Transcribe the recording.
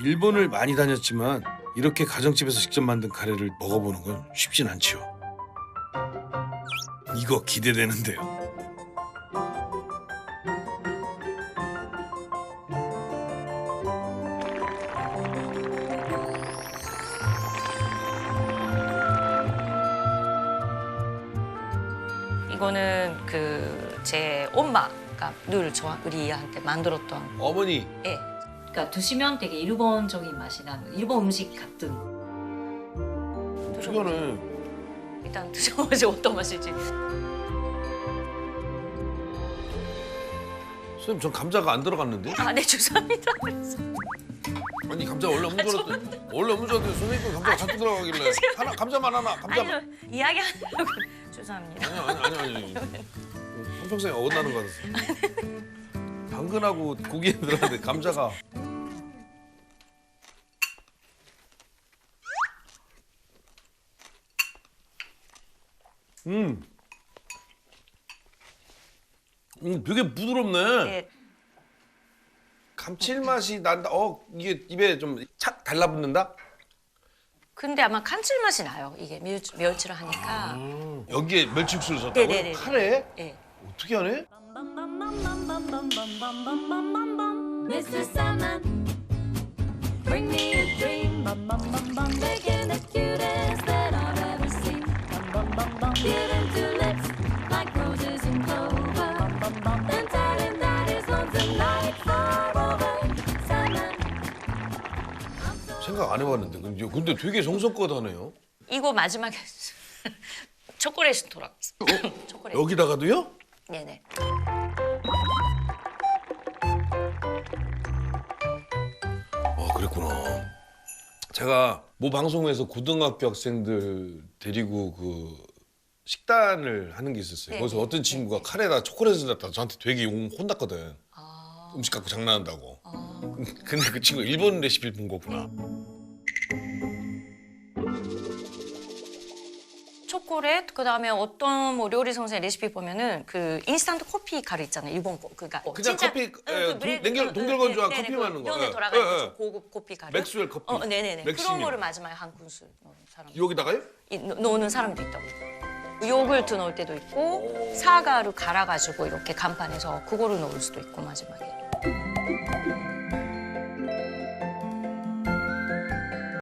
일본을 많이 다녔지만 이렇게 가정집에서 직접 만든 카레를 먹어보는 건 쉽진 않지요. 이거 기대되는데요. 이거는 그 제 엄마가 늘저 우리한테 만들었던 어머니 예. 그러니까 드시면 되게 일본적인 맛이 나는 일본 음식 같은. 이거는 일단 드셔보세요 어떤 맛일지. 선생님 전 감자가 안 들어갔는데? 아 네 죄송합니다. 아니 감자 원래 줄 알았더니 원래 알았더니 선생님 거 감자가 자꾸 들어가길래 하나 감자만 하나 아니 감자만 저 이야기하려고 죄송합니다. 아니 아니 아니 아니 한평생에 어긋나는 거 같았어 당근하고 고기에 들어갔는데 감자가 음. 음, 되게 부드럽네. 네. 감칠맛이 난다. 어, 이게 입에 좀 착 달라붙는다. 근데 아마 감칠맛이 나요. 이게 멸, 멸치를 하니까. 여기에 멸치육수를 썼다고요? 네네네. 카레? 예. 어떻게 하네? Mr. Sandman, 생각 안 해봤는데. 근데, 근데 되게 정성껏 하네요. 이거 마지막에 초콜릿이 돌아갔어. 초콜릿. 여기다가도요? 네네. 아, 그랬구나. 제가 모 방송에서 고등학교 학생들 데리고 그 식단을 하는 게 있었어요. 네, 거기서 네, 어떤 네, 친구가 네. 카레에다 초콜릿을 넣었다 저한테 되게 용 혼났거든. 아, 음식 갖고 장난한다고. 아. 근데 그 친구 일본 레시피를 본 거구나. 초콜릿 그 다음에 어떤 뭐 요리 선생 레시피 보면은 그 인스턴트 커피 가루 있잖아요. 일본 거 그니까 그냥 커피, 예, 동- 냉결- 동결 건조한 커피 만드는 거. 예, 돌아가 예, 예. 고급 커피 가루. 맥스웰 커피. 어, 네네네. 맥심이요. 그런 거를 마지막에 한 큰술 넣는 사람. 여기다가요? 이- 넣- 넣는 사람도 있다고. 요구르트 넣을 때도 있고 사과를 갈아가지고 이렇게 간판에서 그거를 넣을 수도 있고 마지막에.